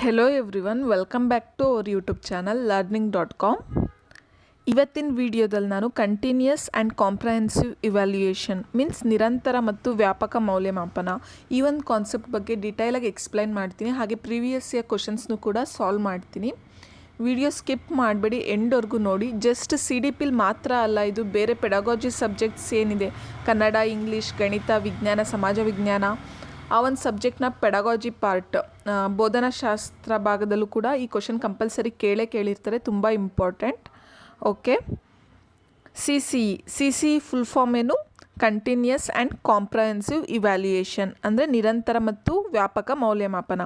Hello everyone welcome back to our YouTube channel learning dot com ಇವತ್ತಿನ ವಿಡಿಯೋದಲ್ಲಿ ನಾನು continuous and comprehensive evaluation means ನಿರಂತರ ಮತ್ತು ವ್ಯಾಪಕ ಮೌಲ್ಯಮಾಪನ ಈ ಒಂದು ಕಾನ್ಸೆಪ್ಟ್ ಬಗ್ಗೆ ಡಿಟೈಲಾಗಿ ಎಕ್ಸ್ಪ್ಲೈನ್ ಮಾಡ್ತೀನಿ. ಹಾಗೆ ಪ್ರೀವಿಯಸ್ ಇಯರ್ ಕ್ವಶನ್ಸ್ನು ಕೂಡ ಸಾಲ್ವ್ ಮಾಡ್ತೀನಿ. ವಿಡಿಯೋ ಸ್ಕಿಪ್ ಮಾಡಬೇಡಿ ಎಂಡ್ವರೆಗೂ ನೋಡಿ. ಜಸ್ಟ್ ಸಿ ಡಿ ಪಿಲ್ ಮಾತ್ರ ಅಲ್ಲ, ಇದು ಬೇರೆ ಪೆಡಗಾಜಿ ಸಬ್ಜೆಕ್ಟ್ಸ್ ಏನಿದೆ? ಕನ್ನಡ ಇಂಗ್ಲೀಷ್ ಗಣಿತ, ವಿಜ್ಞಾನ, ಸಮಾಜ ವಿಜ್ಞಾನ ಆ ಒಂದು ಸಬ್ಜೆಕ್ಟ್ನ ಪೆಡಗಾಜಿ ಪಾರ್ಟ್ ಬೋಧನಾಶಾಸ್ತ್ರ ಭಾಗದಲ್ಲೂ ಕೂಡ ಈ ಕ್ವಶನ್ ಕಂಪಲ್ಸರಿ ಕೇಳೇ ಕೇಳಿರ್ತಾರೆ, ತುಂಬ important okay C C C C full form ಏನು? ಕಂಟಿನ್ಯೂಸ್ ಆ್ಯಂಡ್ ಕಾಂಪ್ರಹೆನ್ಸಿವ್ ಇವ್ಯಾಲ್ಯೂಯೇಷನ್ ಅಂದರೆ ನಿರಂತರ ಮತ್ತು ವ್ಯಾಪಕ ಮೌಲ್ಯಮಾಪನ.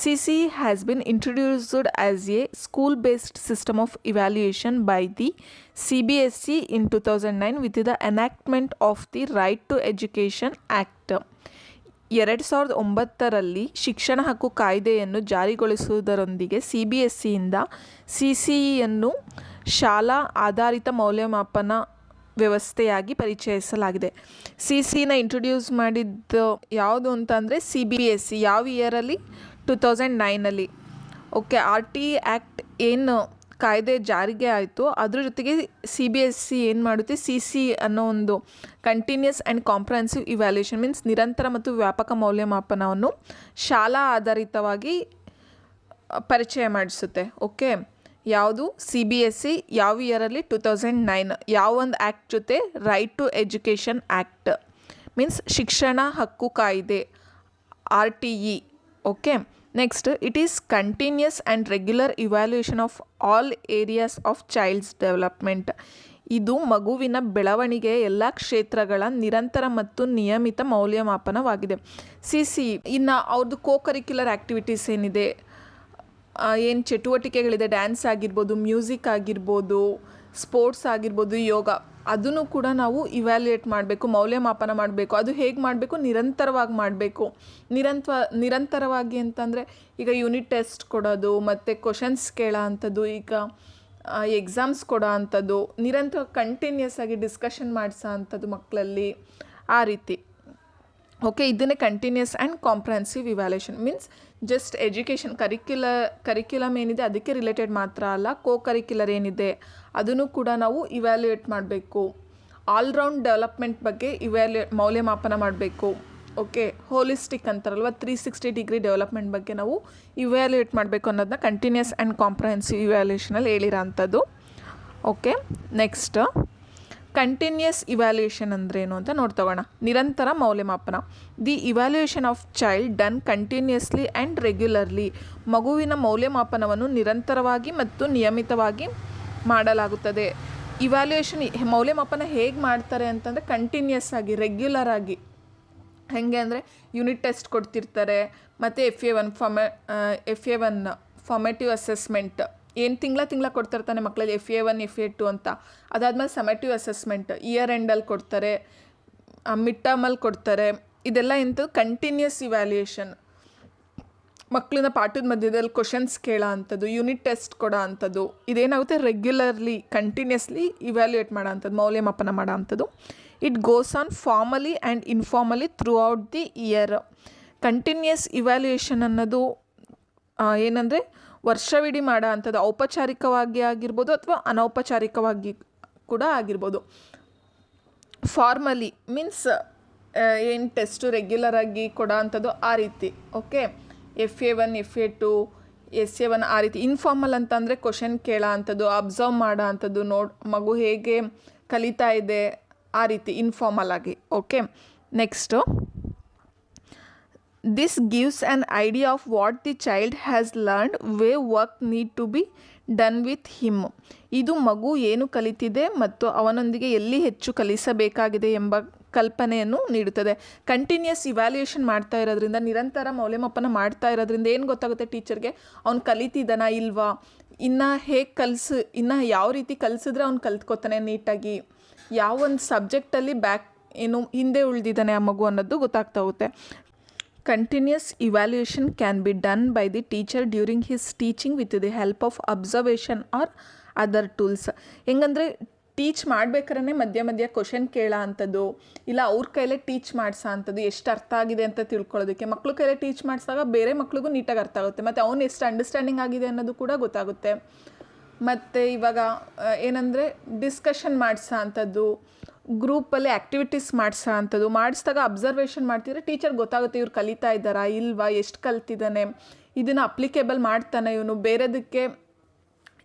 C C has been introduced as a school based system of evaluation by the C B S C in two thousand nine with the enactment of the right to education act ಎರಡು ಸಾವಿರದ ಒಂಬತ್ತರಲ್ಲಿ ಶಿಕ್ಷಣ ಹಕ್ಕು ಕಾಯ್ದೆಯನ್ನು ಜಾರಿಗೊಳಿಸುವುದರೊಂದಿಗೆ C B S ಸಿಯಿಂದ C C ಇಯನ್ನು ಶಾಲಾ ಆಧಾರಿತ ಮೌಲ್ಯಮಾಪನ ವ್ಯವಸ್ಥೆಯಾಗಿ ಪರಿಚಯಿಸಲಾಗಿದೆ. ಸಿ ಸಿನ ಇಂಟ್ರೊಡ್ಯೂಸ್ ಮಾಡಿದ್ದು ಯಾವುದು ಅಂತಂದರೆ ಸಿ ಬಿ ಎಸ್ ಸಿ ಯಾವ ಇಯರಲ್ಲಿ ಟು ತೌಸಂಡ್ ನೈನಲ್ಲಿ ಓಕೆ ಆರ್ ಟಿ ಆ್ಯಕ್ಟ್ ಏನು ಕಾಯ್ದೆ ಜಾರಿಗೆ ಆಯಿತು. ಅದ್ರ ಜೊತೆಗೆ ಸಿ ಬಿ ಎಸ್ ಸಿ ಏನು ಮಾಡುತ್ತೆ? ಸಿ ಸಿ ಅನ್ನೋ ಒಂದು continuous and comprehensive evaluation means ನಿರಂತರ ಮತ್ತು ವ್ಯಾಪಕ ಮೌಲ್ಯಮಾಪನವನ್ನು ಶಾಲಾ ಆಧಾರಿತವಾಗಿ ಪರಿಚಯ ಮಾಡಿಸುತ್ತೆ. ಓಕೆ? ಯಾವುದು? ಸಿ ಬಿ ಎಸ್ ಸಿ ಯಾವ ಇಯರಲ್ಲಿ ಟು ತೌಸಂಡ್ ನೈನ್ ಯಾವ ಒಂದು ಆ್ಯಕ್ಟ್ ಜೊತೆ? Right to education act means ಶಿಕ್ಷಣ ಹಕ್ಕು ಕಾಯ್ದೆ R T E okay? Next it is continuous and regular evaluation of all areas of child's development ಇದು ಮಗುವಿನ ಬೆಳವಣಿಗೆ, ಎಲ್ಲ ಕ್ಷೇತ್ರಗಳ ನಿರಂತರ ಮತ್ತು ನಿಯಮಿತ ಮೌಲ್ಯಮಾಪನವಾಗಿದೆ. ಸಿ ಸಿ ಇನ್ನು ಅವ್ರದ್ದು ಕೋ ಕರಿಕ್ಯುಲರ್ ಆ್ಯಕ್ಟಿವಿಟೀಸ್ ಏನಿದೆ ಏನು ಚಟುವಟಿಕೆಗಳಿದೆ ಡ್ಯಾನ್ಸ್ ಆಗಿರ್ಬೋದು ಮ್ಯೂಸಿಕ್ ಆಗಿರ್ಬೋದು ಸ್ಪೋರ್ಟ್ಸ್ ಆಗಿರ್ಬೋದು, ಯೋಗ. ಅದನ್ನು ಕೂಡ ನಾವು ಇವ್ಯಾಲ್ಯೂಯೇಟ್ ಮಾಡಬೇಕು, ಮೌಲ್ಯಮಾಪನ ಮಾಡಬೇಕು. ಅದು ಹೇಗೆ ಮಾಡಬೇಕು? ನಿರಂತರವಾಗಿ ಮಾಡಬೇಕು. ನಿರಂತರ ನಿರಂತರವಾಗಿ ಅಂತಂದರೆ ಈಗ ಯೂನಿಟ್ ಟೆಸ್ಟ್ ಕೊಡೋದು, ಮತ್ತು ಕ್ವಶನ್ಸ್ ಕೇಳೋ ಅಂಥದ್ದು ಈಗ ಎಕ್ಸಾಮ್ಸ್ ಕೊಡೋ ಅಂಥದ್ದು ನಿರಂತರ ಕಂಟಿನ್ಯೂಸ್ ಆಗಿ ಡಿಸ್ಕಷನ್ ಮಾಡಿಸೋ ಅಂಥದ್ದು ಮಕ್ಕಳಲ್ಲಿ ಆ ರೀತಿ. ಓಕೆ ಇದನ್ನೇ continuous and comprehensive evaluation means just education curricula curriculum ಏನಿದೆ ಅದಕ್ಕೆ ರಿಲೇಟೆಡ್ ಮಾತ್ರ ಅಲ್ಲ ಕೋ ಕರಿಕ್ಯುಲರ್ ಏನಿದೆ ಅದನ್ನು ಕೂಡ ನಾವು ಇವ್ಯಾಲ್ಯೂಯೇಟ್ ಮಾಡಬೇಕು. ಆಲ್ರೌಂಡ್ ಡೆವಲಪ್ಮೆಂಟ್ ಬಗ್ಗೆ ಇವ್ಯಾಲ್ಯೂ ಮೌಲ್ಯಮಾಪನ ಮಾಡಬೇಕು. ಓಕೆ ಹೋಲಿಸ್ಟಿಕ್ ಅಂತಾರಲ್ವ? ತ್ರೀ ಸಿಕ್ಸ್ಟಿ ಡಿಗ್ರಿ ಡೆವಲಪ್ಮೆಂಟ್ ಬಗ್ಗೆ ನಾವು ಇವ್ಯಾಲ್ಯೂಯೇಟ್ ಮಾಡಬೇಕು ಅನ್ನೋದನ್ನ ಕಂಟಿನ್ಯೂಸ್ ಆ್ಯಂಡ್ ಕಾಂಪ್ರಹೆನ್ಸಿವ್ ಇವ್ಯಾಲ್ಯೂಯೇಷನಲ್ಲಿ ಹೇಳಿರೋ ಅಂಥದ್ದು. ಓಕೆ ನೆಕ್ಸ್ಟ್ ಕಂಟಿನ್ಯೂಸ್ ಇವ್ಯಾಲ್ಯೂಯೇಷನ್ ಅಂದ್ರೇನು ಅಂತ ನೋಡ್ತಗೋಣ ನಿರಂತರ ಮೌಲ್ಯಮಾಪನ. The evaluation of child done continuously and regularly. ಮಗುವಿನ ಮೌಲ್ಯಮಾಪನವನ್ನು ನಿರಂತರವಾಗಿ ಮತ್ತು ನಿಯಮಿತವಾಗಿ ಮಾಡಲಾಗುತ್ತದೆ. ಇವ್ಯಾಲ್ಯೂಯೇಷನ್ ಮೌಲ್ಯಮಾಪನ ಹೇಗೆ ಮಾಡ್ತಾರೆ ಅಂತಂದರೆ ಕಂಟಿನ್ಯೂಸ್ ಆಗಿ, ರೆಗ್ಯುಲರ್ ಆಗಿ. ಹೇಗೆ ಅಂದರೆ ಯೂನಿಟ್ ಟೆಸ್ಟ್ ಕೊಡ್ತಿರ್ತಾರೆ, ಮತ್ತು F A one ಫಾರ್ಮೆ F A one formative assessment. ಏನು ತಿಂಗಳ ತಿಂಗಳ ಕೊಡ್ತಿರ್ತಾನೆ ಮಕ್ಕಳಲ್ಲಿ F A one F A two ಅಂತ. ಅದಾದಮೇಲೆ ಸಮೆಟಿವ್ ಅಸೆಸ್ಮೆಂಟ್ ಇಯರ್ ಎಂಡಲ್ಲಿ ಕೊಡ್ತಾರೆ ಮಿಡ್ ಟರ್ಮಲ್ಲಿ ಕೊಡ್ತಾರೆ, ಇದೆಲ್ಲ ಎಂತ ಕಂಟಿನ್ಯೂಸ್ ಇವ್ಯಾಲ್ಯೂಯೇಷನ್ ಮಕ್ಕಳನ್ನ ಪಾಠದ ಮಧ್ಯದಲ್ಲಿ ಕ್ವಶನ್ಸ್ ಕೇಳೋ ಅಂಥದ್ದು ಯೂನಿಟ್ ಟೆಸ್ಟ್ ಕೊಡೋ ಅಂಥದ್ದು ಇದೇನಾಗುತ್ತೆ ರೆಗ್ಯುಲರ್ಲಿ ಕಂಟಿನ್ಯೂಸ್ಲಿ ಇವ್ಯಾಲ್ಯೂಯೇಟ್ ಮಾಡೋ ಅಂಥದ್ದು ಮೌಲ್ಯಮಾಪನ ಮಾಡೋ ಅಂಥದ್ದು it goes on formally and informally throughout the year continuous evaluation ಅನ್ನೋದು ಏನಂದರೆ ವರ್ಷವಿಡೀ ಮಾಡೋ ಅಂಥದ್ದು ಔಪಚಾರಿಕವಾಗಿ ಆಗಿರ್ಬೋದು ಅಥವಾ ಅನೌಪಚಾರಿಕವಾಗಿ ಕೂಡ ಆಗಿರ್ಬೋದು. ಫಾರ್ಮಲಿ ಮೀನ್ಸ್ ಏನು ಟೆಸ್ಟು ರೆಗ್ಯುಲರಾಗಿ ಕೊಡೋ ಅಂಥದ್ದು ಆ ರೀತಿ okay F A one F A two S A one ಆ ರೀತಿ. ಇನ್ಫಾರ್ಮಲ್ ಅಂತಂದರೆ ಕ್ವಶನ್ ಕೇಳೋ ಅಂಥದ್ದು ಅಬ್ಸರ್ವ್ ಮಾಡೋ ಅಂಥದ್ದು, ನೋಡ್, ಮಗು ಹೇಗೆ ಕಲಿತಾ ಇದೆ ಆ ರೀತಿ ಇನ್ಫಾರ್ಮಲ್ ಆಗಿ okay next this gives an idea of what the child has learned, where work need to be done with him ಇದು ಮಗು ಏನು ಕಲಿತಿದೆ ಮತ್ತು ಅವನೊಂದಿಗೆ ಎಲ್ಲಿ ಹೆಚ್ಚು ಕಲಿಸಬೇಕಾಗಿದೆ ಎಂಬ ಕಲ್ಪನೆಯನ್ನು ನೀಡುತ್ತದೆ. ಕಂಟಿನ್ಯೂಸ್ ಇವ್ಯಾಲ್ಯೂಯೇಷನ್ ಮಾಡ್ತಾ ಇರೋದ್ರಿಂದ ನಿರಂತರ ಮೌಲ್ಯಮಾಪನ ಮಾಡ್ತಾ ಇರೋದ್ರಿಂದ ಏನು ಗೊತ್ತಾಗುತ್ತೆ ಟೀಚರ್ಗೆ ಅವ್ನು ಕಲಿತಿದ್ದಾನ ಇಲ್ವಾ? ಇನ್ನು ಹೇಗೆ ಕಲಿಸು ಇನ್ನು ಯಾವ ರೀತಿ ಕಲಿಸಿದ್ರೆ ಅವ್ನು ಕಲ್ತ್ಕೋತಾನೆ ನೀಟಾಗಿ? ಯಾವ ಒಂದು ಸಬ್ಜೆಕ್ಟಲ್ಲಿ ಬ್ಯಾಕ್ ಏನು ಹಿಂದೆ ಉಳಿದಿದ್ದಾನೆ ಆ ಮಗು ಅನ್ನೋದು ಗೊತ್ತಾಗ್ತಾ ಹೋಗುತ್ತೆ. Continuous evaluation can be done by the teacher during his teaching with the help of observation or other tools ಹೆಂಗಂದರೆ teach ಮಾಡ್ಬೇಕಾದ್ರೆ ಮಧ್ಯ ಮಧ್ಯ ಕ್ವಶನ್ ಕೇಳೋ ಅಂಥದ್ದು ಇಲ್ಲ ಅವ್ರ ಕೈಲೇ ಟೀಚ್ ಮಾಡಿಸೋ ಅಂಥದ್ದು ಎಷ್ಟು ಅರ್ಥ ಆಗಿದೆ ಅಂತ ತಿಳ್ಕೊಳ್ಳೋದಕ್ಕೆ. ಮಕ್ಳು ಕೈಲೇ ಟೀಚ್ ಮಾಡಿಸಿದಾಗ ಬೇರೆ ಮಕ್ಳಿಗೂ ನೀಟಾಗಿ ಅರ್ಥ ಆಗುತ್ತೆ. ಮತ್ತು ಅವ್ನು ಎಷ್ಟು ಅಂಡರ್ಸ್ಟ್ಯಾಂಡಿಂಗ್ ಆಗಿದೆ ಅನ್ನೋದು ಕೂಡ ಗೊತ್ತಾಗುತ್ತೆ. ಮತ್ತು ಇವಾಗ ಏನಂದರೆ ಡಿಸ್ಕಷನ್ ಮಾಡಿಸೋ ಅಂಥದ್ದು ಗ್ರೂಪಲ್ಲಿ ಆ್ಯಕ್ಟಿವಿಟೀಸ್ ಮಾಡಿಸೋ ಅಂಥದ್ದು ಮಾಡಿಸಿದಾಗ ಅಬ್ಸರ್ವೇಷನ್ ಮಾಡ್ತಿದ್ರೆ ಟೀಚರ್ ಗೊತ್ತಾಗುತ್ತೆ ಇವ್ರು ಕಲಿತಾ ಇದ್ದಾರಾ, ಇಲ್ವಾ, ಎಷ್ಟು ಕಲ್ತಿದ್ದಾನೆ, ಇದನ್ನು ಅಪ್ಲಿಕೇಬಲ್ ಮಾಡ್ತಾನೆ ಇವನು, ಬೇರೆದಕ್ಕೆ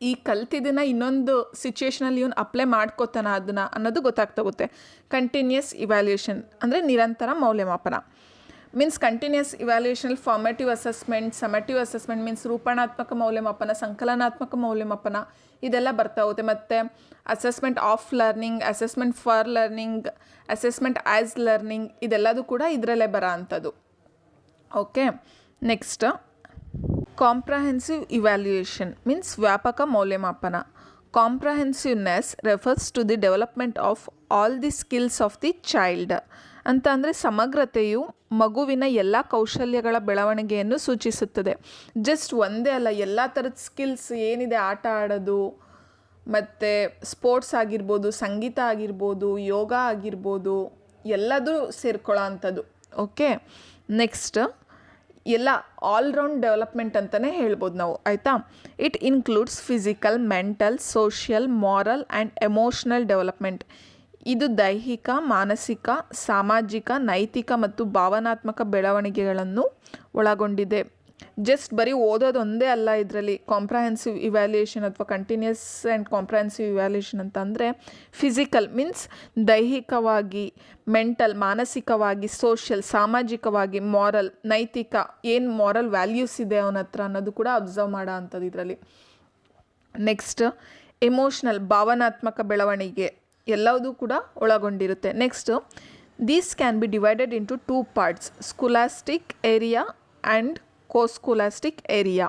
ಈ ಕಲ್ತಿದ್ದನ್ನು ಇನ್ನೊಂದು ಸಿಚುವೇಷನಲ್ಲಿ ಇವನು ಅಪ್ಲೈ ಮಾಡ್ಕೋತಾನ ಅದನ್ನು ಅನ್ನೋದು ಗೊತ್ತಾಗ್ತೋಗುತ್ತೆ ಕಂಟಿನ್ಯೂಸ್ ಇವ್ಯಾಲ್ಯೂಯೇಷನ್ ಅಂದರೆ ನಿರಂತರ ಮೌಲ್ಯಮಾಪನ. Means continuous evaluation formative assessment summative assessment means ರೂಪಣಾತ್ಮಕ ಮೌಲ್ಯಮಾಪನ ಸಂಕಲನಾತ್ಮಕ ಮೌಲ್ಯಮಾಪನ ಇದೆಲ್ಲ ಬರ್ತಾ ಹೋಗುತ್ತೆ ಮತ್ತು assessment of learning assessment for learning assessment as learning ಇದೆಲ್ಲದೂ ಕೂಡ ಇದರಲ್ಲೇ ಬರೋ ಅಂಥದ್ದು okay next comprehensive evaluation means ವ್ಯಾಪಕ ಮೌಲ್ಯಮಾಪನ comprehensiveness refers to the development of all the skills of the child ಅಂತ ಅಂದರೆ ಸಮಗ್ರತೆಯು ಮಗುವಿನ ಎಲ್ಲ ಕೌಶಲ್ಯಗಳ ಬೆಳವಣಿಗೆಯನ್ನು ಸೂಚಿಸುತ್ತದೆ. ಜಸ್ಟ್ ಒಂದೇ ಅಲ್ಲ, ಎಲ್ಲ ಥರದ ಸ್ಕಿಲ್ಸ್ ಏನಿದೆ ಆಟ ಆಡೋದು, ಮತ್ತು ಸ್ಪೋರ್ಟ್ಸ್ ಆಗಿರ್ಬೋದು, ಸಂಗೀತ ಆಗಿರ್ಬೋದು, ಯೋಗ ಆಗಿರ್ಬೋದು, ಎಲ್ಲದೂ ಸೇರ್ಕೊಳ್ಳೋ ಅಂಥದ್ದು. ಓಕೆ ನೆಕ್ಸ್ಟ್ ಎಲ್ಲ ಆಲ್ರೌಂಡ್ ಡೆವಲಪ್ಮೆಂಟ್ ಅಂತಲೇ ಹೇಳ್ಬೋದು ನಾವು, ಆಯಿತಾ? It includes physical mental social moral and emotional development ಇದು ದೈಹಿಕ, ಮಾನಸಿಕ, ಸಾಮಾಜಿಕ, ನೈತಿಕ ಮತ್ತು ಭಾವನಾತ್ಮಕ ಬೆಳವಣಿಗೆಗಳನ್ನು ಒಳಗೊಂಡಿದೆ. ಜಸ್ಟ್ ಬರೀ ಓದೋದೊಂದೇ ಅಲ್ಲ ಇದರಲ್ಲಿ. ಕಾಂಪ್ರಹೆನ್ಸಿವ್ ಇವ್ಯಾಲ್ಯೂಯೇಷನ್ ಅಥವಾ ಕಂಟಿನ್ಯೂಸ್ ಆ್ಯಂಡ್ ಕಾಂಪ್ರಹೆನ್ಸಿವ್ ಇವ್ಯಾಲ್ಯೂಯೇಷನ್ ಅಂತಂದರೆ ಫಿಸಿಕಲ್ ಮೀನ್ಸ್ ದೈಹಿಕವಾಗಿ ಮೆಂಟಲ್ ಮಾನಸಿಕವಾಗಿ ಸೋಷಿಯಲ್ ಸಾಮಾಜಿಕವಾಗಿ ಮಾರಲ್ ನೈತಿಕ, ಏನು ಮಾರಲ್ ವ್ಯಾಲ್ಯೂಸ್ ಇದೆ ಅವನ ಹತ್ರ ಅನ್ನೋದು ಕೂಡ ಅಬ್ಸರ್ವ್ ಮಾಡೋ ಅಂಥದ್ದು ಇದರಲ್ಲಿ. ನೆಕ್ಸ್ಟ್ ಎಮೋಷ್ನಲ್ ಭಾವನಾತ್ಮಕ ಬೆಳವಣಿಗೆ. ಎಲ್ಲವೂ ಕೂಡ ಒಳಗೊಂಡಿರುತ್ತೆ. Next these can be divided into two parts scholastic area and coscholastic area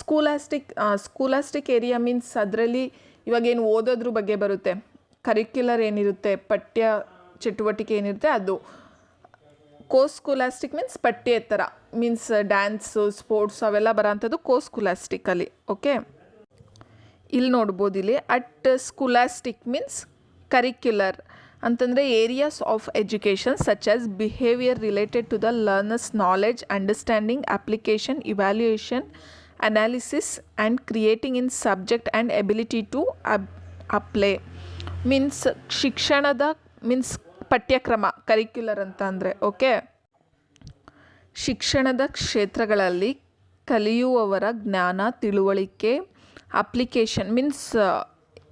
scholastic scholastic area means ಅದರಲ್ಲಿ ಇವಾಗೇನು ಓದೋದ್ರ ಬಗ್ಗೆ ಬರುತ್ತೆ. ಕರಿಕ್ಯುಲರ್ ಏನಿರುತ್ತೆ, ಪಠ್ಯ ಚಟುವಟಿಕೆ ಏನಿರುತ್ತೆ ಅದು. ಕೋಸ್ಕೂಲಾಸ್ಟಿಕ್ ಮೀನ್ಸ್ ಪಠ್ಯೇತರ ಮೀನ್ಸ್ ಡ್ಯಾನ್ಸು ಸ್ಪೋರ್ಟ್ಸ್ ಅವೆಲ್ಲ ಬರೋಂಥದ್ದು ಕೋಸ್ಕೂಲಾಸ್ಟಿಕಲ್ಲಿ ಓಕೆ ಇಲ್ಲಿ ನೋಡ್ಬೋದು ಇಲ್ಲಿ ಅಟ್ ಸ್ಕೂಲಾಸ್ಟಿಕ್ ಮೀನ್ಸ್ ಕರಿಕ್ಯುಲರ್ ಅಂತಂದರೆ areas of education such as behaviour related to the learner's knowledge understanding application evaluation analysis and creating in subject and ability to ಅಬ್ apply means ಶಿಕ್ಷಣದ means ಪಠ್ಯಕ್ರಮ ಕರಿಕ್ಯುಲರ್ ಅಂತ ಅಂದರೆ okay ಶಿಕ್ಷಣದ ಕ್ಷೇತ್ರಗಳಲ್ಲಿ ಕಲಿಯುವವರ ಜ್ಞಾನ, ತಿಳುವಳಿಕೆ ಅಪ್ಲಿಕೇಶನ್ ಮೀನ್ಸ್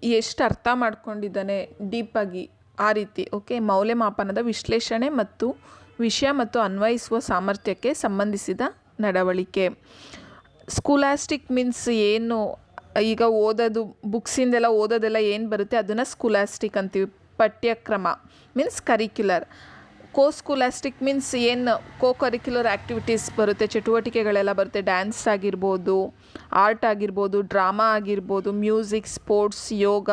ಎಷ್ಟು ಅರ್ಥ ಮಾಡ್ಕೊಂಡಿದ್ದಾನೆ ಡೀಪಾಗಿ ಆ ರೀತಿ ಓಕೆ ಮೌಲ್ಯಮಾಪನದ ವಿಶ್ಲೇಷಣೆ ಮತ್ತು ವಿಷಯ ಮತ್ತು ಅನ್ವಯಿಸುವ ಸಾಮರ್ಥ್ಯಕ್ಕೆ ಸಂಬಂಧಿಸಿದ ನಡವಳಿಕೆ. ಸ್ಕೂಲಾಸ್ಟಿಕ್ ಮೀನ್ಸ್ ಏನು? ಈಗ ಓದೋದು ಬುಕ್ಸಿಂದೆಲ್ಲ ಓದೋದೆಲ್ಲ ಏನು ಬರುತ್ತೆ? ಅದನ್ನು ಸ್ಕೂಲಾಸ್ಟಿಕ್ ಅಂತೀವಿ. ಪಠ್ಯಕ್ರಮ ಮೀನ್ಸ್ ಕರಿಕ್ಯುಲರ್ ಕೋ ಸ್ಕೂಲಾಸ್ಟಿಕ್ ಮೀನ್ಸ್ ಏನು ಕೋ ಕರಿಕ್ಯುಲರ್ ಆ್ಯಕ್ಟಿವಿಟೀಸ್ ಬರುತ್ತೆ, ಚಟುವಟಿಕೆಗಳೆಲ್ಲ ಬರುತ್ತೆ ಡ್ಯಾನ್ಸ್ ಆಗಿರ್ಬೋದು ಆರ್ಟ್ ಆಗಿರ್ಬೋದು ಡ್ರಾಮಾ ಆಗಿರ್ಬೋದು ಮ್ಯೂಸಿಕ್ ಸ್ಪೋರ್ಟ್ಸ್ ಯೋಗ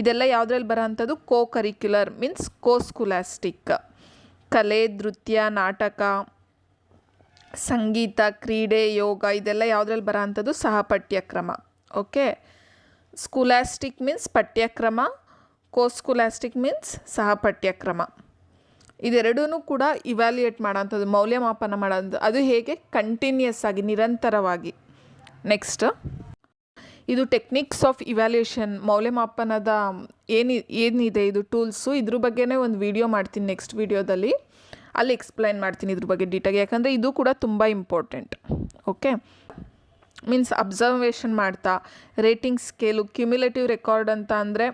ಇದೆಲ್ಲ ಯಾವುದ್ರಲ್ಲಿ ಬರೋ ಅಂಥದ್ದು co curricular means co scholastic ಕಲೆ, ನೃತ್ಯ, ನಾಟಕ, ಸಂಗೀತ, ಕ್ರೀಡೆ, ಯೋಗ, ಇದೆಲ್ಲ ಯಾವುದ್ರಲ್ಲಿ ಬರೋ ಅಂಥದ್ದು ಸಹ ಪಠ್ಯಕ್ರಮ. ಓಕೆ ಸ್ಕೂಲಾಸ್ಟಿಕ್ ಮೀನ್ಸ್ ಪಠ್ಯಕ್ರಮ ಕೋ ಸ್ಕೂಲಾಸ್ಟಿಕ್ ಮೀನ್ಸ್ ಸಹ ಪಠ್ಯಕ್ರಮ. ಇದೆರಡೂ ಕೂಡ ಇವ್ಯಾಲ್ಯೂಯೇಟ್ ಮಾಡೋಂಥದ್ದು, ಮೌಲ್ಯಮಾಪನ ಮಾಡೋಂಥದ್ದು. ಅದು ಹೇಗೆ? ಕಂಟಿನ್ಯೂಸ್ ಆಗಿ, ನಿರಂತರವಾಗಿ. ನೆಕ್ಸ್ಟ್ ಇದು ಟೆಕ್ನಿಕ್ಸ್ ಆಫ್ ಇವ್ಯಾಲ್ಯೂಯೇಷನ್ ಮೌಲ್ಯಮಾಪನದ ಏನಿ, ಏನಿದೆ ಇದು ಟೂಲ್ಸು ಇದ್ರ ಬಗ್ಗೆನೇ ಒಂದು ವಿಡಿಯೋ ಮಾಡ್ತೀನಿ ನೆಕ್ಸ್ಟ್ ವಿಡಿಯೋದಲ್ಲಿ ಅಲ್ಲಿ ಎಕ್ಸ್ಪ್ಲೈನ್ ಮಾಡ್ತೀನಿ ಇದ್ರ ಬಗ್ಗೆ ಡೀಟಾಗಿ ಯಾಕಂದರೆ ಇದು ಕೂಡ ತುಂಬ ಇಂಪಾರ್ಟೆಂಟ್ ಓಕೆ ಮೀನ್ಸ್ ಅಬ್ಸರ್ವೇಷನ್ ಮಾಡ್ತಾ ರೇಟಿಂಗ್ ಸ್ಕೇಲು ಕ್ಯುಮ್ಯುಲೇಟಿವ್ ರೆಕಾರ್ಡ್ ಅಂತ ಅಂದರೆ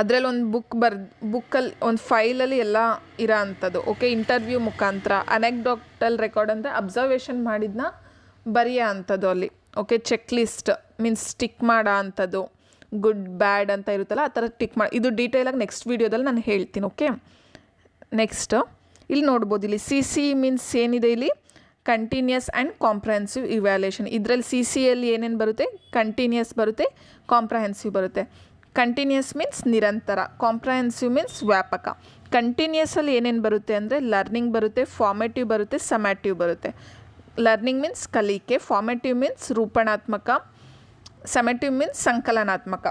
ಅದರಲ್ಲಿ ಒಂದು ಬುಕ್ ಬರ್ ಬುಕ್ಕಲ್ಲಿ ಒಂದು ಫೈಲಲ್ಲಿ ಎಲ್ಲ ಇರೋ ಅಂಥದ್ದು. ಓಕೆ ಇಂಟರ್ವ್ಯೂ ಮುಖಾಂತರ ಅನೆಕ್ಡಾಕ್ಟಲ್ ರೆಕಾರ್ಡ್ ಅಂದರೆ ಅಬ್ಸರ್ವೇಷನ್ ಮಾಡಿದ್ನ ಬರೆಯೋ ಅಂಥದ್ದು ಅಲ್ಲಿ. Okay check list means tick ಮಾಡೋ ಅಂಥದ್ದು. ಗುಡ್ ಬ್ಯಾಡ್ ಅಂತ ಇರುತ್ತಲ್ಲ, ಆ ಥರ ಟಿಕ್ ಮಾಡಿ, ಇದು ಡೀಟೇಲಾಗಿ ನೆಕ್ಸ್ಟ್ ವೀಡಿಯೋದಲ್ಲಿ ನಾನು ಹೇಳ್ತೀನಿ ಓಕೆ ನೆಕ್ಸ್ಟ್ ಇಲ್ಲಿ ನೋಡ್ಬೋದು, ಇಲ್ಲಿ ಸಿ ಸಿ ಮೀನ್ಸ್ ಏನಿದೆ ಇಲ್ಲಿ? ಕಂಟಿನ್ಯೂಸ್ ಆ್ಯಂಡ್ ಕಾಂಪ್ರಹೆನ್ಸಿವ್ ಇವ್ಯಾಲ್ಯೂಯೇಷನ್ ಇದರಲ್ಲಿ ಸಿ ಸಿಯಲ್ಲಿ ಏನೇನು ಬರುತ್ತೆ? ಕಂಟಿನ್ಯೂಸ್ ಬರುತ್ತೆ ಕಾಂಪ್ರಹೆನ್ಸಿವ್ ಬರುತ್ತೆ. ಕಂಟಿನ್ಯೂಸ್ ಮೀನ್ಸ್ ನಿರಂತರ ಕಾಂಪ್ರಹೆನ್ಸಿವ್ ಮೀನ್ಸ್ ವ್ಯಾಪಕ. ಕಂಟಿನ್ಯೂಸಲ್ಲಿ ಏನೇನು ಬರುತ್ತೆ ಅಂದರೆ ಲರ್ನಿಂಗ್ ಬರುತ್ತೆ ಫಾರ್ಮೇಟಿವ್ ಬರುತ್ತೆ ಸಮ್ಯಾಟಿವ್ ಬರುತ್ತೆ. ಲರ್ನಿಂಗ್ ಮೀನ್ಸ್ ಕಲಿಕೆ ಫಾರ್ಮೇಟಿವ್ ಮೀನ್ಸ್ ರೂಪಣಾತ್ಮಕ ಸಮೆಟಿವ್ ಮೀನ್ಸ್ ಸಂಕಲನಾತ್ಮಕ.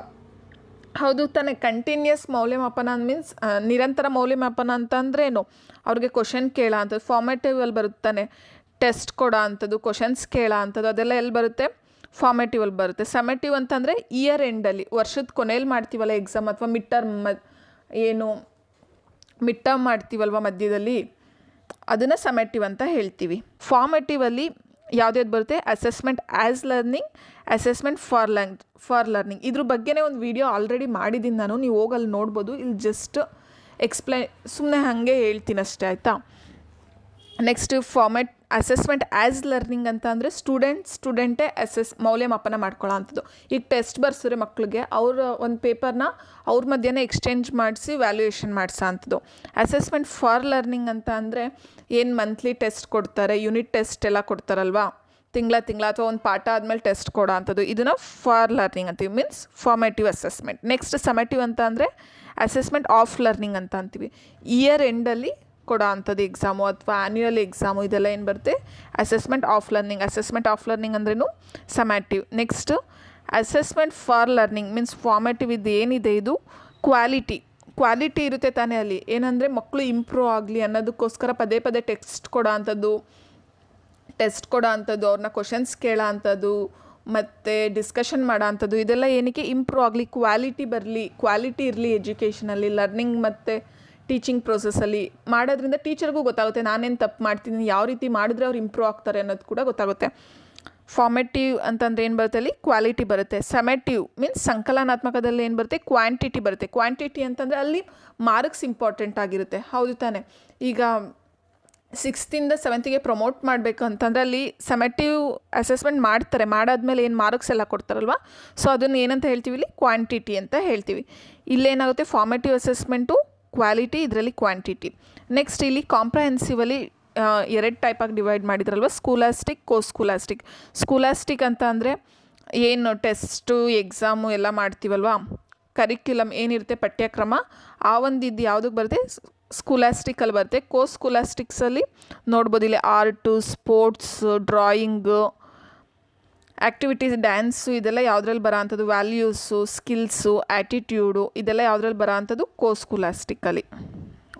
ಹೌದು ತಾನೇ ಕಂಟಿನ್ಯೂಸ್ ಮೌಲ್ಯಮಾಪನ ಮೀನ್ಸ್ ನಿರಂತರ ಮೌಲ್ಯಮಾಪನ ಅಂತಂದ್ರೇನು ಅವ್ರಿಗೆ ಕ್ವಶನ್ ಕೇಳೋ ಅಂಥದ್ದು ಫಾರ್ಮೇಟಿವ್ ಅಲ್ಲಿ ಬರುತ್ತಾನೆ ಟೆಸ್ಟ್ ಕೊಡೋ ಅಂಥದ್ದು ಕ್ವಶನ್ಸ್ ಕೇಳೋ ಅಂಥದ್ದು ಅದೆಲ್ಲ ಎಲ್ಲಿ ಬರುತ್ತೆ? ಫಾರ್ಮೇಟಿವ್ ಅಲ್ಲಿ ಬರುತ್ತೆ. ಸಮೇಟಿವ್ ಅಂತಂದರೆ ಇಯರ್ ಎಂಡಲ್ಲಿ ವರ್ಷದ ಕೊನೆಯಲ್ಲಿ ಮಾಡ್ತೀವಲ್ಲ ಎಕ್ಸಾಮ್ ಅಥವಾ ಮಿಡ್ ಟರ್ಮ್ ಏನು ಮಿಡ್ ಟರ್ಮ್ ಮಾಡ್ತೀವಲ್ವ ಮಧ್ಯದಲ್ಲಿ? ಅದನ್ನು ಸಮೇಟಿವ್ ಅಂತ ಹೇಳ್ತೀವಿ. ಫಾರ್ಮೇಟಿವಲ್ಲಿ ಯಾವ್ದ್ಯಾವ್ದು ಬರುತ್ತೆ? Assessment as learning assessment for learn for learning ಇದ್ರ ಬಗ್ಗೆನೇ ಒಂದು ವಿಡಿಯೋ ಆಲ್ರೆಡಿ ಮಾಡಿದ್ದೀನಿ ನಾನು. ನೀವು ಹೋಗಲ್ಲಿ ನೋಡ್ಬೋದು. ಇಲ್ಲಿ ಜಸ್ಟ್ ಎಕ್ಸ್ಪ್ಲೈನ್ ಸುಮ್ಮನೆ ಹಾಗೆ ಹೇಳ್ತೀನಿ ಅಷ್ಟೇ ಆಯಿತಾ? Next format assessment as learning ಅಂತ ಅಂದರೆ ಸ್ಟೂಡೆಂಟ್ ಸ್ಟೂಡೆಂಟೇ ಅಸೆಸ್ ಮೌಲ್ಯಮಾಪನ ಮಾಡ್ಕೊಳ್ಳೋ ಅಂಥದ್ದು. ಈಗ ಟೆಸ್ಟ್ ಬರ್ಸಿದ್ರೆ ಮಕ್ಕಳಿಗೆ ಅವರ ಒಂದು ಪೇಪರ್ನ ಅವ್ರ ಮಧ್ಯೆ ಎಕ್ಸ್ಚೇಂಜ್ ಮಾಡಿಸಿ ವ್ಯಾಲ್ಯೂಯೇಷನ್ ಮಾಡಿಸೋ ಅಂಥದ್ದು. ಅಸೆಸ್ಮೆಂಟ್ ಫಾರ್ ಲರ್ನಿಂಗ್ ಅಂತ ಅಂದರೆ ಏನು ಮಂತ್ಲಿ ಟೆಸ್ಟ್ ಕೊಡ್ತಾರೆ ಯೂನಿಟ್ ಟೆಸ್ಟ್ ಎಲ್ಲ ಕೊಡ್ತಾರಲ್ವಾ? ತಿಂಗಳ ತಿಂಗಳ ಅಥವಾ ಒಂದು ಪಾಠ ಆದಮೇಲೆ ಟೆಸ್ಟ್ ಕೊಡೋ ಅಂಥದ್ದು. ಇದನ್ನು ಫಾರ್ ಲರ್ನಿಂಗ್ ಅಂತೀವಿ means formative assessment next summative ಅಂತ ಅಂದರೆ ಅಸೆಸ್ಮೆಂಟ್ ಆಫ್ ಲರ್ನಿಂಗ್ ಅಂತ ಅಂತೀವಿ. ಇಯರ್ ಎಂಡಲ್ಲಿ ಕೊಡೋ ಅಂಥದ್ದು ಎಕ್ಸಾಮು ಅಥವಾ ಆ್ಯನ್ಯುಯಲ್ ಎಕ್ಸಾಮು ಇದೆಲ್ಲ ಏನು ಬರುತ್ತೆ? Assessment of learning assessment of learning ಅಂದ್ರೂ summative next assessment for learning means formative ಇದು ಏನಿದೆ ಇದು? ಕ್ವಾಲಿಟಿ ಕ್ವಾಲಿಟಿ ಇರುತ್ತೆ ತಾನೇ ಅಲ್ಲಿ. ಏನಂದರೆ ಮಕ್ಕಳು ಇಂಪ್ರೂವ್ ಆಗಲಿ ಅನ್ನೋದಕ್ಕೋಸ್ಕರ ಪದೇ ಪದೇ ಟೆಕ್ಸ್ಟ್ ಕೊಡೋ ಅಂಥದ್ದು ಟೆಸ್ಟ್ ಕೊಡೋ ಅಂಥದ್ದು, ಅವ್ರನ್ನ ಕ್ವಶನ್ಸ್ ಕೇಳೋ ಅಂಥದ್ದು, ಮತ್ತು ಡಿಸ್ಕಷನ್ ಮಾಡೋ ಅಂಥದ್ದು, ಇದೆಲ್ಲ ಏನಕ್ಕೆ? ಇಂಪ್ರೂವ್ ಆಗಲಿ ಕ್ವಾಲಿಟಿ ಬರಲಿ ಕ್ವಾಲಿಟಿ ಇರಲಿ ಎಜುಕೇಷನಲ್ಲಿ ಲರ್ನಿಂಗ್ ಮತ್ತು ಟೀಚಿಂಗ್ ಪ್ರೊಸೆಸಲ್ಲಿ ಮಾಡೋದ್ರಿಂದ ಟೀಚರ್ಗೂ ಗೊತ್ತಾಗುತ್ತೆ ನಾನೇನು ತಪ್ಪು ಮಾಡ್ತೀನಿ ಯಾವ ರೀತಿ ಮಾಡಿದ್ರೆ ಅವ್ರು ಇಂಪ್ರೂವ್ ಆಗ್ತಾರೆ ಅನ್ನೋದು ಕೂಡ ಗೊತ್ತಾಗುತ್ತೆ. ಫಾರ್ಮೆಟಿವ್ ಅಂತಂದ್ರೆ ಏನು ಬರುತ್ತೆ ಅಲ್ಲಿ? ಕ್ವಾಲಿಟಿ ಬರುತ್ತೆ. ಸಮೆಟಿವ್ ಮೀನ್ಸ್ ಸಂಕಲನಾತ್ಮಕದಲ್ಲಿ ಏನು ಬರುತ್ತೆ? ಕ್ವಾಂಟಿಟಿ ಬರುತ್ತೆ. ಕ್ವಾಂಟಿಟಿ ಅಂತಂದರೆ ಅಲ್ಲಿ ಮಾರ್ಕ್ಸ್ ಇಂಪಾರ್ಟೆಂಟ್ ಆಗಿರುತ್ತೆ. ಹೌದು ತಾನೆ. ಈಗ ಸಿಕ್ಸ್ತಿಂದ ಸೆವೆಂತಿಗೆ ಪ್ರಮೋಟ್ ಮಾಡಬೇಕು ಅಂತಂದರೆ ಅಲ್ಲಿ ಸಮೆಟಿವ್ ಅಸೆಸ್ಮೆಂಟ್ ಮಾಡ್ತಾರೆ. ಮಾಡಾದ್ಮೇಲೆ ಏನು ಮಾರ್ಕ್ಸ್ ಎಲ್ಲ ಕೊಡ್ತಾರಲ್ವ? ಸೊ ಅದನ್ನು ಏನಂತ ಹೇಳ್ತೀವಿ ಇಲ್ಲಿ? ಕ್ವಾಂಟಿಟಿ ಅಂತ ಹೇಳ್ತೀವಿ. ಇಲ್ಲೇನಾಗುತ್ತೆ? ಫಾರ್ಮೇಟಿವ್ ಅಸೆಸ್ಮೆಂಟು ಕ್ವಾಲಿಟಿ ಇದರಲ್ಲಿ ಕ್ವಾಂಟಿಟಿ ನೆಕ್ಸ್ಟ್ ಇಲ್ಲಿ ಕಾಂಪ್ರಹೆನ್ಸಿವಲಿ ಎರಡು ಟೈಪಾಗಿ ಡಿವೈಡ್ ಮಾಡಿದ್ರಲ್ವ? ಸ್ಕೂಲಾಸ್ಟಿಕ್ ಕೋ ಸ್ಕೂಲಾಸ್ಟಿಕ್ ಸ್ಕೂಲಾಸ್ಟಿಕ್ ಅಂತ ಅಂದರೆ ಏನು ಟೆಸ್ಟು ಎಕ್ಸಾಮು ಎಲ್ಲ ಮಾಡ್ತೀವಲ್ವ? ಕರಿಕ್ಯುಲಮ್ ಏನಿರುತ್ತೆ? ಪಠ್ಯಕ್ರಮ. ಆ ಒಂದು ಇದು ಯಾವುದಕ್ಕೆ ಬರುತ್ತೆ ಸ್ಕೂಲಾಸ್ಟಿಕಲ್ಲಿ ಬರುತ್ತೆ. ಕೋ ಸ್ಕೂಲಾಸ್ಟಿಕ್ಸಲ್ಲಿ ನೋಡ್ಬೋದು. ಇಲ್ಲಿ art sports drawing activities dance ಇದೆಲ್ಲ ಯಾವುದ್ರಲ್ಲಿ ಬರೋ ಅಂಥದ್ದು ವ್ಯಾಲ್ಯೂಸು ಸ್ಕಿಲ್ಸು ಆ್ಯಟಿಟ್ಯೂಡು ಇದೆಲ್ಲ ಯಾವುದ್ರಲ್ಲಿ ಬರೋ ಅಂಥದ್ದು ಕೋ ಸ್ಕೂಲಾಸ್ಟಿಕಲ್ಲಿ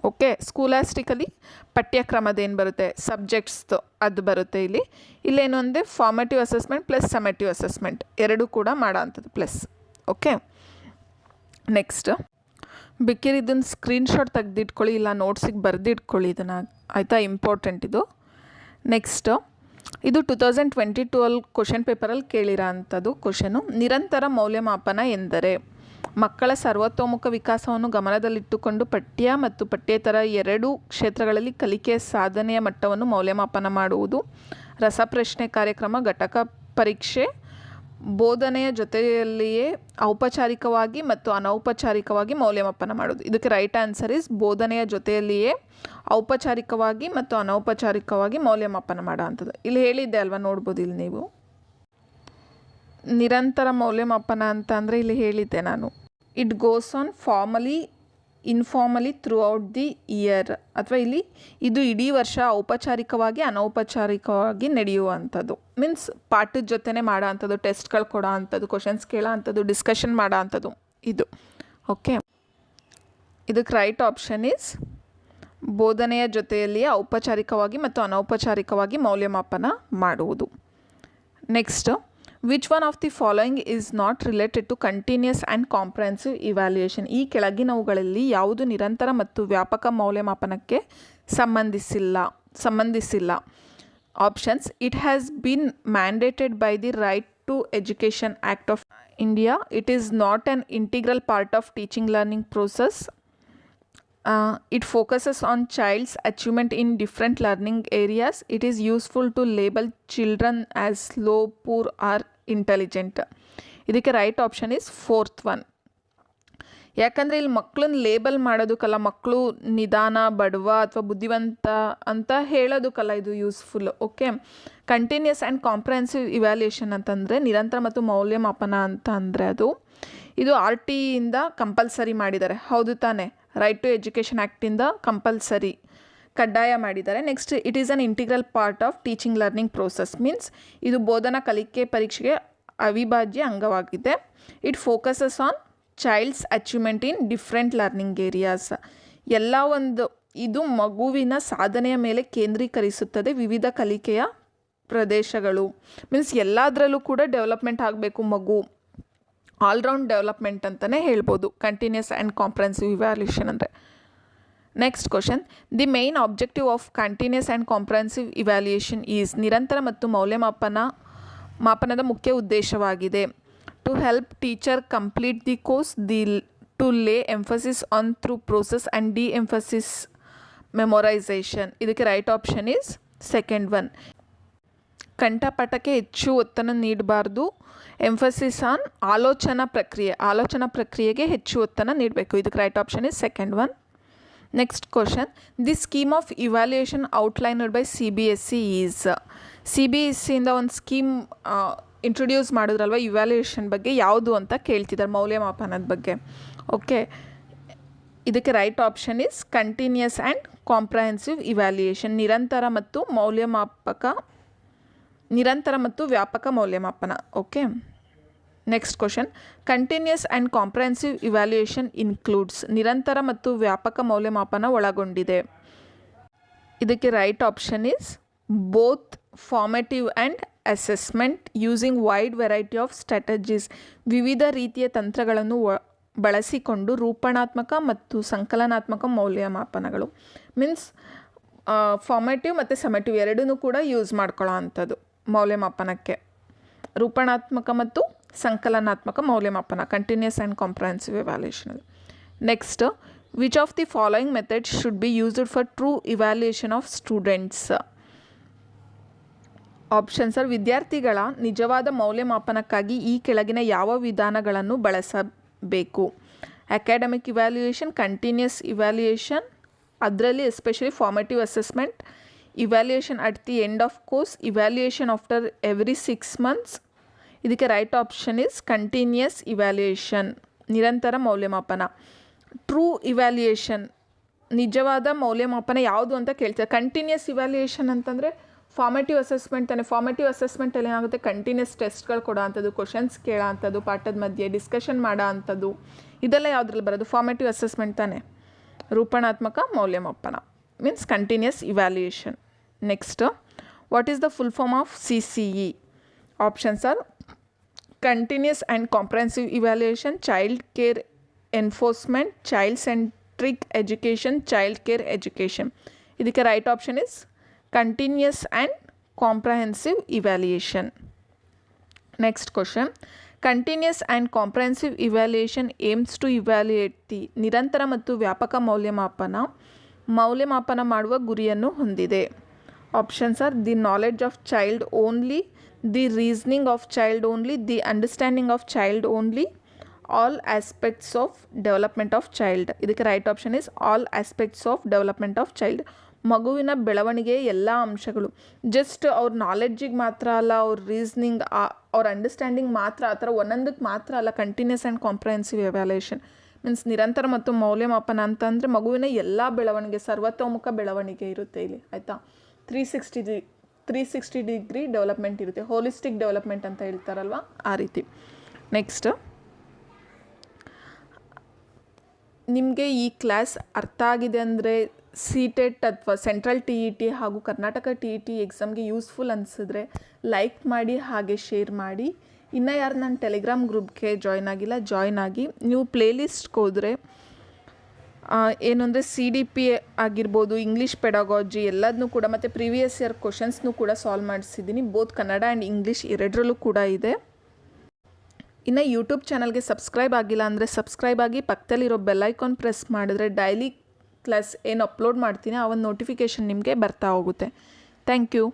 ಓಕೆ ಸ್ಕೂಲಾಸ್ಟಿಕಲಿ ಪಠ್ಯಕ್ರಮದ ಏನು ಬರುತ್ತೆ? ಸಬ್ಜೆಕ್ಟ್ಸ್ದು ಅದು ಬರುತ್ತೆ ಇಲ್ಲಿ. ಇಲ್ಲೇನು ಅಂದರೆ formative assessment plus summative assessment ಎರಡೂ ಕೂಡ ಮಾಡೋ ಅಂಥದ್ದು ಪ್ಲಸ್ ಓಕೆ ನೆಕ್ಸ್ಟ್ ಬಿಕ್ಕಿರಿ ಇದನ್ನು ಸ್ಕ್ರೀನ್ಶಾಟ್ ತೆಗೆದಿಟ್ಕೊಳ್ಳಿ, ಇಲ್ಲ ನೋಟ್ಸಿಗೆ ಬರೆದಿಟ್ಕೊಳ್ಳಿ ಇದನ್ನು. ಆಯಿತಾ? ಇಂಪಾರ್ಟೆಂಟ್ ಇದು. ನೆಕ್ಸ್ಟು ಇದು ಟು ತೌಸಂಡ್ ಟ್ವೆಂಟಿ ಟೂ ಅಲ್ಲಿ ಕ್ವಶನ್ ಪೇಪರಲ್ಲಿ ಕೇಳಿರೋ ಅಂಥದ್ದು ಕ್ವಶನು ನಿರಂತರ ಮೌಲ್ಯಮಾಪನ ಎಂದರೆ ಮಕ್ಕಳ ಸರ್ವತೋಮುಖ ವಿಕಾಸವನ್ನು ಗಮನದಲ್ಲಿಟ್ಟುಕೊಂಡು ಪಠ್ಯ ಮತ್ತು ಪಠ್ಯೇತರ ಎರಡೂ ಕ್ಷೇತ್ರಗಳಲ್ಲಿ ಕಲಿಕೆಯ ಸಾಧನೆಯ ಮಟ್ಟವನ್ನು ಮೌಲ್ಯಮಾಪನ ಮಾಡುವುದು, ರಸಪ್ರಶ್ನೆ ಕಾರ್ಯಕ್ರಮ, ಘಟಕ ಪರೀಕ್ಷೆ ಬೋಧನೆಯ ಜೊತೆಯಲ್ಲಿಯೇ ಔಪಚಾರಿಕವಾಗಿ ಮತ್ತು ಅನೌಪಚಾರಿಕವಾಗಿ ಮೌಲ್ಯಮಾಪನ ಮಾಡೋದು. ಇದಕ್ಕೆ ರೈಟ್ ಆನ್ಸರ್ ಇಸ್ ಬೋಧನೆಯ ಜೊತೆಯಲ್ಲಿಯೇ ಔಪಚಾರಿಕವಾಗಿ ಮತ್ತು ಅನೌಪಚಾರಿಕವಾಗಿ ಮೌಲ್ಯಮಾಪನ ಮಾಡೋ ಅಂಥದ್ದು ಇಲ್ಲಿ ಹೇಳಿದ್ದೆ ಅಲ್ವಾ, ನೋಡ್ಬೋದು ಇಲ್ಲಿ ನೀವು. ನಿರಂತರ ಮೌಲ್ಯಮಾಪನ ಅಂತ ಅಂದರೆ ಇಲ್ಲಿ ಹೇಳಿದ್ದೆ ನಾನು. It goes on formally informally throughout the year ಅಥವಾ ಇಲ್ಲಿ ಇದು ಇಡೀ ವರ್ಷ ಔಪಚಾರಿಕವಾಗಿ, ಅನೌಪಚಾರಿಕವಾಗಿ ನಡೆಯುವಂಥದ್ದು. ಮೀನ್ಸ್ ಪಾಠದ ಜೊತೆನೇ ಮಾಡೋ ಅಂಥದ್ದು ಟೆಸ್ಟ್ಗಳು ಕೊಡೋ ಅಂಥದ್ದು ಕ್ವಶನ್ಸ್ ಕೇಳೋ ಅಂಥದ್ದು ಡಿಸ್ಕಷನ್ ಮಾಡೋ ಅಂಥದ್ದು ಇದು. ಓಕೆ ಇದಕ್ಕೆ ರೈಟ್ ಆಪ್ಷನ್ ಈಸ್ ಬೋಧನೆಯ ಜೊತೆಯಲ್ಲಿ ಔಪಚಾರಿಕವಾಗಿ ಮತ್ತು ಅನೌಪಚಾರಿಕವಾಗಿ ಮೌಲ್ಯಮಾಪನ ಮಾಡುವುದು. Next which one of the following is not related to continuous and comprehensive evaluation ಈ ಕೆಳಗಿನವುಗಳಲ್ಲಿ ಯಾವುದು ನಿರಂತರ ಮತ್ತು ವ್ಯಾಪಕ ಮೌಲ್ಯಮಾಪನಕ್ಕೆ ಸಂಬಂಧಿಸಿಲ್ಲ ಸಂಬಂಧಿಸಿಲ್ಲ. Options it has been mandated by the right to education act of India it is not an integral part of teaching learning process uh, it focuses on child's achievement in different learning areas. It is useful to label children as slow poor or intelligent. ಇದಕ್ಕೆ right option is fourth one ಯಾಕಂದರೆ ಇಲ್ಲಿ ಮಕ್ಕಳನ್ನ label ಮಾಡೋದಕ್ಕಲ್ಲ ಮಕ್ಕಳು ನಿಧಾನ, ಬಡವ ಅಥವಾ ಬುದ್ಧಿವಂತ ಅಂತ ಹೇಳೋದಕ್ಕಲ್ಲ ಇದು useful okay continuous and comprehensive evaluation ಅಂತಂದರೆ ನಿರಂತರ ಮತ್ತು ಮೌಲ್ಯಮಾಪನ ಅಂತ ಅಂದರೆ ಅದು. ಇದು ಆರ್ ಟಿಯಿಂದ ಕಂಪಲ್ಸರಿ ಮಾಡಿದ್ದಾರೆ. ಹೌದು ತಾನೇ. ರೈಟ್ ಟು ಎಜುಕೇಷನ್ ಆ್ಯಕ್ಟಿಂದ ಕಂಪಲ್ಸರಿ ಕಡ್ಡಾಯ ಮಾಡಿದ್ದಾರೆ. Next it is an integral part of teaching learning process means ಇದು ಬೋಧನಾ ಕಲಿಕೆ ಪರೀಕ್ಷೆಗೆ ಅವಿಭಾಜ್ಯ ಅಂಗವಾಗಿದೆ. It focuses on child's achievement in different learning areas ಎಲ್ಲ ಒಂದು, ಇದು ಮಗುವಿನ ಸಾಧನೆಯ ಮೇಲೆ ಕೇಂದ್ರೀಕರಿಸುತ್ತದೆ ವಿವಿಧ ಕಲಿಕೆಯ ಪ್ರದೇಶಗಳು. ಮೀನ್ಸ್ ಎಲ್ಲದರಲ್ಲೂ ಕೂಡ ಡೆವಲಪ್ಮೆಂಟ್ ಆಗಬೇಕು ಮಗು. ಆಲ್ರೌಂಡ್ ಡೆವಲಪ್ಮೆಂಟ್ ಅಂತಲೇ ಹೇಳ್ಬೋದು. ಕಂಟಿನ್ಯೂಸ್ ಆ್ಯಂಡ್ ಕಾಂಪ್ರೆನ್ಸಿವ್ ಇವ್ಯಾಲ್ಯೂಷನ್ ಅಂದರೆ. Next question the main objective of continuous and comprehensive evaluation is ನಿರಂತರ ಮತ್ತು ಮೌಲ್ಯಮಾಪನ, ಮಾಪನದ ಮುಖ್ಯ ಉದ್ದೇಶವಾಗಿದೆ. To help teacher complete the course the to lay emphasis on through process and deemphasis memorization ಇದಕ್ಕೆ right option is second one ಕಂಠಪಾಠಕ್ಕೆ ಹೆಚ್ಚು ಒತ್ತನ್ನು ನೀಡಬಾರ್ದು. Emphasis on ಆಲೋಚನಾ ಪ್ರಕ್ರಿಯೆ, ಆಲೋಚನಾ ಪ್ರಕ್ರಿಯೆಗೆ ಹೆಚ್ಚು ಒತ್ತನ್ನು ನೀಡಬೇಕು. ಇದಕ್ಕೆ right option is second one next question this scheme of evaluation outlined by C B S C is C B S ಸಿಯಿಂದ ಒಂದು ಸ್ಕೀಮ್ ಇಂಟ್ರೊಡ್ಯೂಸ್ ಮಾಡಿದ್ರಲ್ವ ಇವ್ಯಾಲ್ಯೂಯೇಷನ್ ಬಗ್ಗೆ? ಯಾವುದು ಅಂತ ಕೇಳ್ತಿದ್ದಾರೆ ಮೌಲ್ಯಮಾಪನದ ಬಗ್ಗೆ. ಓಕೆ ಇದಕ್ಕೆ right option is continuous and comprehensive evaluation ನಿರಂತರ ಮತ್ತು ಮೌಲ್ಯಮಾಪಕ, ನಿರಂತರ ಮತ್ತು ವ್ಯಾಪಕ ಮೌಲ್ಯಮಾಪನ. Okay next question continuous and comprehensive evaluation includes ನಿರಂತರ ಮತ್ತು ವ್ಯಾಪಕ ಮೌಲ್ಯಮಾಪನ ಒಳಗೊಂಡಿದೆ. ಇದಕ್ಕೆ right option is both formative and assessment using wide variety of strategies ವಿವಿಧ ರೀತಿಯ ತಂತ್ರಗಳನ್ನು ಬಳಸಿಕೊಂಡು ರೂಪಣಾತ್ಮಕ ಮತ್ತು ಸಂಕಲನಾತ್ಮಕ ಮೌಲ್ಯಮಾಪನಗಳು. ಮೀನ್ಸ್ ಫಾರ್ಮೇಟಿವ್ ಮತ್ತು ಸಮೆಟಿವ್ ಎರಡನ್ನೂ ಕೂಡ ಯೂಸ್ ಮಾಡ್ಕೊಳ್ಳೋ ಅಂಥದ್ದು ಮೌಲ್ಯಮಾಪನಕ್ಕೆ. ರೂಪಣಾತ್ಮಕ ಮತ್ತು ಸಂಕಲನಾತ್ಮಕ ಮೌಲ್ಯಮಾಪನ continuous and comprehensive evaluation next which of the following method should be used for true evaluation of students options are ವಿದ್ಯಾರ್ಥಿಗಳ ನಿಜವಾದ ಮೌಲ್ಯಮಾಪನಕ್ಕಾಗಿ ಈ ಕೆಳಗಿನ ಯಾವ ವಿಧಾನಗಳನ್ನು ಬಳಸಬೇಕು? ಅಕಾಡೆಮಿಕ್ ಇವ್ಯಾಲ್ಯೂಯೇಷನ್ ಕಂಟಿನ್ಯೂಸ್ ಇವ್ಯಾಲ್ಯೂಯೇಷನ್ ಅದರಲ್ಲಿ especially formative assessment evaluation at the end of course evaluation after every six months ಇದಕ್ಕೆ right option is continuous evaluation ನಿರಂತರ ಮೌಲ್ಯಮಾಪನ. ಟ್ರೂ ಇವ್ಯಾಲ್ಯೂಯೇಷನ್ ನಿಜವಾದ ಮೌಲ್ಯಮಾಪನ ಯಾವುದು ಅಂತ ಕೇಳ್ತಾರೆ? ಕಂಟಿನ್ಯೂಸ್ ಇವ್ಯಾಲ್ಯೂಯೇಷನ್ ಅಂತಂದರೆ ಫಾರ್ಮೇಟಿವ್ ಅಸೆಸ್ಮೆಂಟ್ ತಾನೆ. ಫಾರ್ಮೇಟಿವ್ ಅಸೆಸ್ಮೆಂಟಲ್ಲಿ ಏನಾಗುತ್ತೆ? ಕಂಟಿನ್ಯೂಸ್ ಟೆಸ್ಟ್ಗಳು ಕೊಡೋ ಅಂಥದ್ದು ಕ್ವಶನ್ಸ್ ಕೇಳೋ ಅಂಥದ್ದು ಪಾಠದ ಮಧ್ಯೆ ಡಿಸ್ಕಷನ್ ಮಾಡೋ ಅಂಥದ್ದು ಇದೆಲ್ಲ ಯಾವುದ್ರಲ್ಲಿ ಬರೋದು? ಫಾರ್ಮೇಟಿವ್ ಅಸೆಸ್ಮೆಂಟ್ ತಾನೆ. ರೂಪಣಾತ್ಮಕ ಮೌಲ್ಯಮಾಪನ means continuous evaluation next what is the full form of C C E options are continuous and comprehensive evaluation child care enforcement child centric education child care education ಇದಕ್ಕೆ right option is continuous and comprehensive evaluation next question continuous and comprehensive evaluation aims to evaluate the ನಿರಂತರ ಮತ್ತು ವ್ಯಾಪಕ ಮೌಲ್ಯಮಾಪನ ಮೌಲ್ಯಮಾಪನ ಮಾಡುವ ಗುರಿಯನ್ನು ಹೊಂದಿದೆ options are the knowledge of child only the reasoning of child only the understanding of child only all aspects of development of child ಇದಕ್ಕೆ right option is all aspects of development of child ಮಗುವಿನ ಬೆಳವಣಿಗೆ ಎಲ್ಲ ಅಂಶಗಳು. Just ಅವ್ರ ನಾಲೆಡ್ಜಿಗೆ ಮಾತ್ರ ಅಲ್ಲ, ಅವ್ರ reasoning ಅವ್ರ ಅಂಡರ್ಸ್ಟ್ಯಾಂಡಿಂಗ್ ಮಾತ್ರ, ಆ ಥರ ಒಂದೊಂದಕ್ಕೆ ಮಾತ್ರ ಅಲ್ಲ continuous and comprehensive evaluation means ನಿರಂತರ ಮತ್ತು ಮೌಲ್ಯಮಾಪನ ಅಂತಂದರೆ ಮಗುವಿನ ಎಲ್ಲ ಬೆಳವಣಿಗೆ, ಸರ್ವತೋಮುಖ ಬೆಳವಣಿಗೆ ಇರುತ್ತೆ ಇಲ್ಲಿ, ಆಯಿತಾ? Three sixty three sixty degree development ಇರುತ್ತೆ. ಹೋಲಿಸ್ಟಿಕ್ ಡೆವಲಪ್ಮೆಂಟ್ ಅಂತ ಹೇಳ್ತಾರಲ್ವ? ಆ ರೀತಿ. ನೆಕ್ಸ್ಟ್ ನಿಮಗೆ ಈ ಕ್ಲಾಸ್ ಅರ್ಥ ಆಗಿದೆ ಅಂದರೆ ಸೀಟೆಟ್ ಅಥವಾ ಸೆಂಟ್ರಲ್ ಟಿ ಇ ಟಿ ಹಾಗೂ ಕರ್ನಾಟಕ ಟಿ ಇ ಟಿ ಎಕ್ಸಾಮ್ಗೆ ಯೂಸ್ಫುಲ್ ಅನಿಸಿದ್ರೆ ಲೈಕ್ ಮಾಡಿ, ಹಾಗೆ ಶೇರ್ ಮಾಡಿ. ಇನ್ನು ಯಾರು ನನ್ನ ಟೆಲಿಗ್ರಾಮ್ ಗ್ರೂಪ್ಗೆ ಜಾಯ್ನ್ ಆಗಿಲ್ಲ ಜಾಯ್ನ್ ಆಗಿ. ನೀವು ಪ್ಲೇಲಿಸ್ಟ್ಗೆ ಹೋದರೆ ಏನು ಅಂದರೆ ಸಿ ಡಿ ಪಿ ಆಗಿರ್ಬೋದು ಇಂಗ್ಲೀಷ್ ಪೆಡಾಗಾಜಿ ಎಲ್ಲದನ್ನೂ ಕೂಡ ಮತ್ತು ಪ್ರೀವಿಯಸ್ ಇಯರ್ ಕ್ವಶನ್ಸ್ನೂ ಕೂಡ ಸಾಲ್ವ್ ಮಾಡಿಸಿದ್ದೀನಿ. ಬೋತ್ ಕನ್ನಡ ಆ್ಯಂಡ್ ಇಂಗ್ಲೀಷ್ ಎರಡರಲ್ಲೂ ಕೂಡ ಇದೆ. ಇನ್ನು ಯೂಟ್ಯೂಬ್ ಚಾನಲ್ಗೆ ಸಬ್ಸ್ಕ್ರೈಬ್ ಆಗಿಲ್ಲ ಅಂದರೆ ಸಬ್ಸ್ಕ್ರೈಬ್ ಆಗಿ ಪಕ್ಕದಲ್ಲಿರೋ ಬೆಲ್ಲೈಕಾನ್ ಪ್ರೆಸ್ ಮಾಡಿದ್ರೆ ಡೈಲಿ ಕ್ಲಾಸ್ ಏನು ಅಪ್ಲೋಡ್ ಮಾಡ್ತೀನಿ ಆ ಒಂದು ನೋಟಿಫಿಕೇಷನ್ ನಿಮಗೆ ಬರ್ತಾ ಹೋಗುತ್ತೆ. Thank you